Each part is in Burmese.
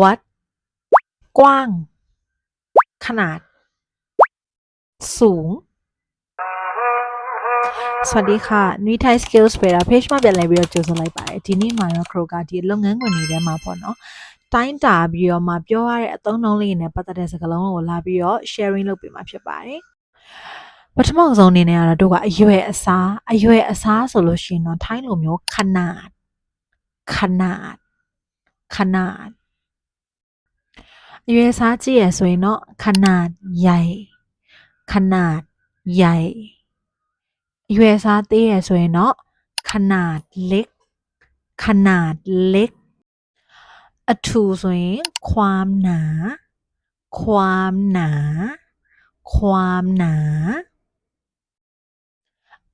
วัด กว้าง ขนาด สูง สวัสดีค่ะนุ้ยไทย skills ไปแล้ว page မှာပြန်လည်ပြီးတော့ကြိုဆိုလိုက်ပါတယ်ဒီနေ့မှာတော့ Kroger ဒီလုပ်ငန်းခွင်တွေထဲမှာပေါ့နော်တိုင်းတာပြီးတော့မှပြောရတဲ့အသုံးအနှုန်းလေးတွေနဲ့ပတ်သက်တဲ့စကားလုံးကိုလာပြီးတော့ sharing လုပ်ပေးမှာဖြစ်ပါတယ်ပထမဆုံးအနေနဲ့ကတော့တို့ကအရွယ်အစားအရွယ်အစားဆိုလို့ရှိရင်တော့ထိုင်းလိုမျိုးခနာဒခနာဒခနာဒအ ရွယ်အစားကြည့်ရဆိုရင်တော့ခနာဒใหญ่ขนาดใหญ่ အရွယ်အစားသေးရဆိုရင်တော့ขนาดเล็ก ขนาดเล็ก အထူဆိုရင်ความหนา ความหนา ความหนา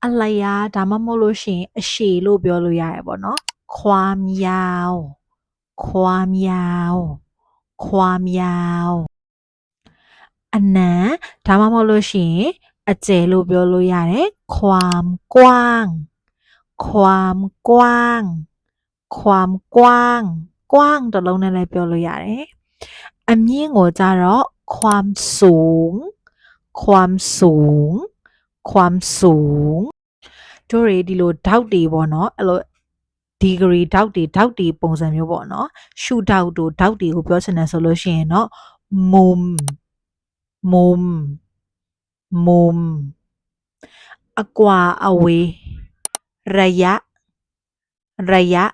အလျားဒါမှမဟုတ်လို့ရှိရင်အရှည်လို့ပြောလို့ရတယ်ပေါ့နော် ความยาว ความยาว ความยาว အနံဒါမှမဟုတ်လို့ရှိရင်အကျယ်လို့ပြောလို့ရတယ်ความกว้าง ความกว้าง ความกว้าง กว้างတစ်လုံးနဲ့လည်းပြောလို့ရတယ်အမြင့်ကိုကြတော့ความสูง ความสูง ความสูงတို့တွေဒီလိုဓာတ်တွေပေါ့နော်အဲ့လို degree ဓာတ်တွေဓာတ်တွေပုံစံမျိုးပေါ့နော်ရှုဓာတ်တို့ဓာတ်တွေကိုပြောချင်တယ်ဆိုလို့ရှိရင်တော့มุม มุม มุม အကွာအဝေးระยะ ระยะ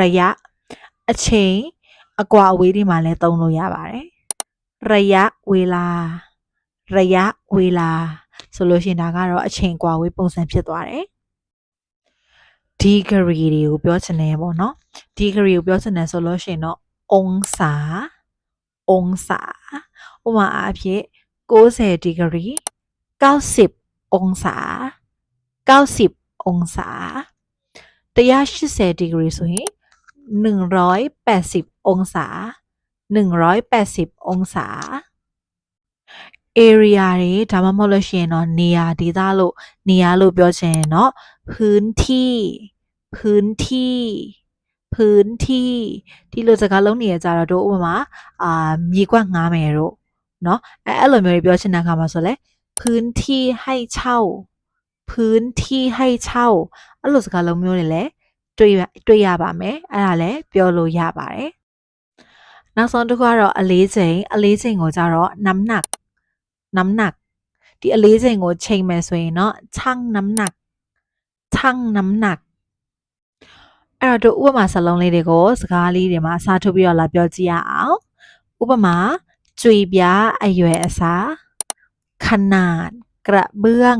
ระยะ အချိန်အကွာအဝေးဒီမှာလည်းသုံးလို့ရပါတယ်ระยะเวลา ระยะเวลาဆိုလို့ရှိရင်ဒါကတော့အချိန်ကွာဝေးပုံစံဖြစ်သွားတယ် degree တွေကိုပြောချင်တယ်ပေါ့နော် degree ကိုပြောချင်တယ်ဆိုလို့ရှိရင်တော့องศา องศาဥပမာအားဖြင့်90 degree 90องศา90องศา180 degree ဆိုရင်180องศา180องศา area တွေဒါမှမဟုတ်လို့ရှိရင်တော့နေရာဒေသလို့နေရာလို့ပြောချင်ရင်တော့พื้นที่ พื้นที่ พื้นที่ဒီလိုစကားလုံးတွေကြတော့တို့ဥပမာအာမြေကွက်ငားမယ်တို့เนาะအဲအဲ့လိုမျိုးတွေပြောချင်တဲ့အခါမှာဆိုလဲพื้นที่ให้เช่า พื้นที่ให้เช่าအဲ့လိုစကားလုံးမျိုးတွေလည်းတွေ့ရတွေ့ရပါမယ်အဲ့ဒါလည်းပြောလို့ရပါတယ်နောက်ဆုံးတစ်ခုကတော့အလေးချိန်အလေးချိန်ကိုကြတော့ น้ำหนักน้ำหนักဒီအလေးချိန်ကိုချိန်မယ်ဆိုရင်တော့ชั่งน้ำหนักชั่งน้ำหนักအဲ့တော့တို့ဥပမာစလုံးလေးတွေကိုစကားလေးတွေမှာအစားထိုးပြီးတော့လာပြောကြည့်ရအောင်ဥပမာကြွေပြားအရွယ်အစားขนาดกระเบื้อง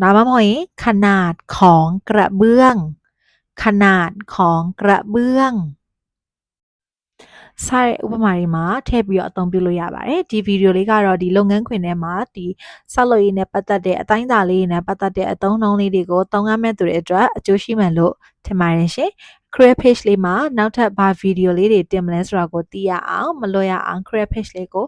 ဒါမှမဟုတ်ရင်ขนาดของกระเบื้อง ขนาดของกระเบื้อง စတဲ့ဥပမာတွေမှာထည့်ပြီးတော့အသုံးပြုလို့ရပါတယ်ဒီဗီဒီယိုလေးကတော့ဒီလုပ်ငန်းခွင်ထဲမှာဒီဆောက်လုပ်ရေးနဲ့ပတ်သက်တဲ့အတိုင်းအတာလေးတွေနဲ့ပတ်သက်တဲ့အသုံးအနှုန်းလေးတွေကိုသုံးရမယ့်သူတွေအတွက်အကျိုးရှိမှလို့ထင်ပါတယ်ရှင် career page လေးမှာနောက်ထပ်ဘာဗီဒီယိုလေးတွေတင်မလဲဆိုတာကိုသိရအောင်မလွတ်ရအောင် career page လေးကို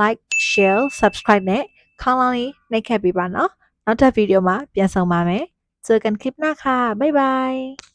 like share subscribe နဲ့ခေါင်းလောင်းလေးနှိပ်ခတ်ပေးပါနော်နောက်ထပ်ဗီဒီယိုမှာပြန်ဆောင်ပါမယ်เจอกันคลิปหน้าค่ะบ๊ายบาย